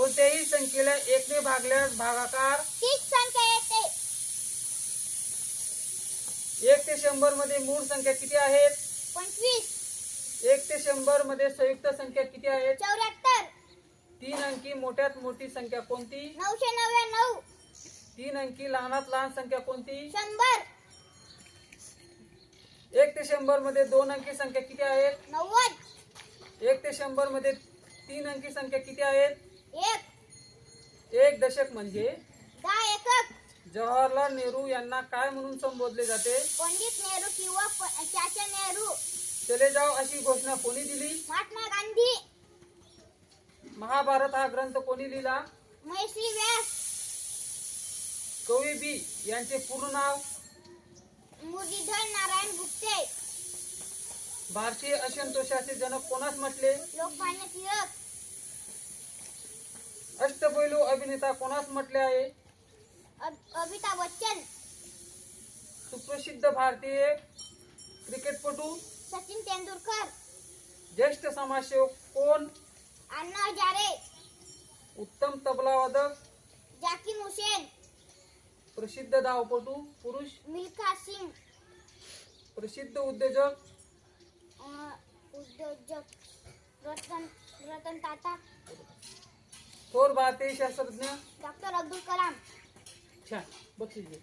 कोणत्याही संख्येला एकने भागल्यास भागाकार तीच संख्या येते. एक ते शंभरमध्ये मूळ संख्या किती आहेत? पंचवीस. एक ते शंभरमध्ये संयुक्त संख्या किती आहेत? चौऱ्याहत्तर. तीन अंकी मोठ्यात मोठी संख्या कोणती? नऊशे नव्याण्णव. तीन अंकी लहानात लहान संख्या कोणती? शंभर. एक ते शंभरमध्ये दोन अंकी संख्या किती आहेत? नव्वद. एक ते शंभरमध्ये तीन अंकी संख्या किती आहेत? एक. एक दशक म्हणजे जवाहरलाल नेहरू यांना काय म्हणून संबोधले जाते? पंडित नेहरू किंवा चाचा नेहरू. चले जाव अशी घोषणा कोणी दिली? महात्मा गांधी. महाभारत हा ग्रंथ कोणी लिहिला? महर्षी व्यास. कवी बी यांचे पूर्ण नाव? मुरलीधर नारायण गुप्ते. भारतीय असंतोषाचे जनक कोणास म्हटले? लोकमान्य टिळक. अष्टपैलू अभिनेता कोणास म्हटले आहे? अमिताभ बच्चन. सुप्रसिद्ध भारतीय क्रिकेटपटू सचिन तेंडुलकर. ज्येष्ठ समाजसेवक कोण? अण्णा हजारे. उत्तम तबलावादक जाकिर हुसेन. प्रसिद्ध धावपटू पुरुष. मिल्खा सिंग. प्रसिद्ध उद्योजक. अं, उद्योजक. रतन रतन टाटा. थोर भारतीय शास्त्रज्ञ डॉक्टर अब्दुल कलाम. छान बक्षीस घे.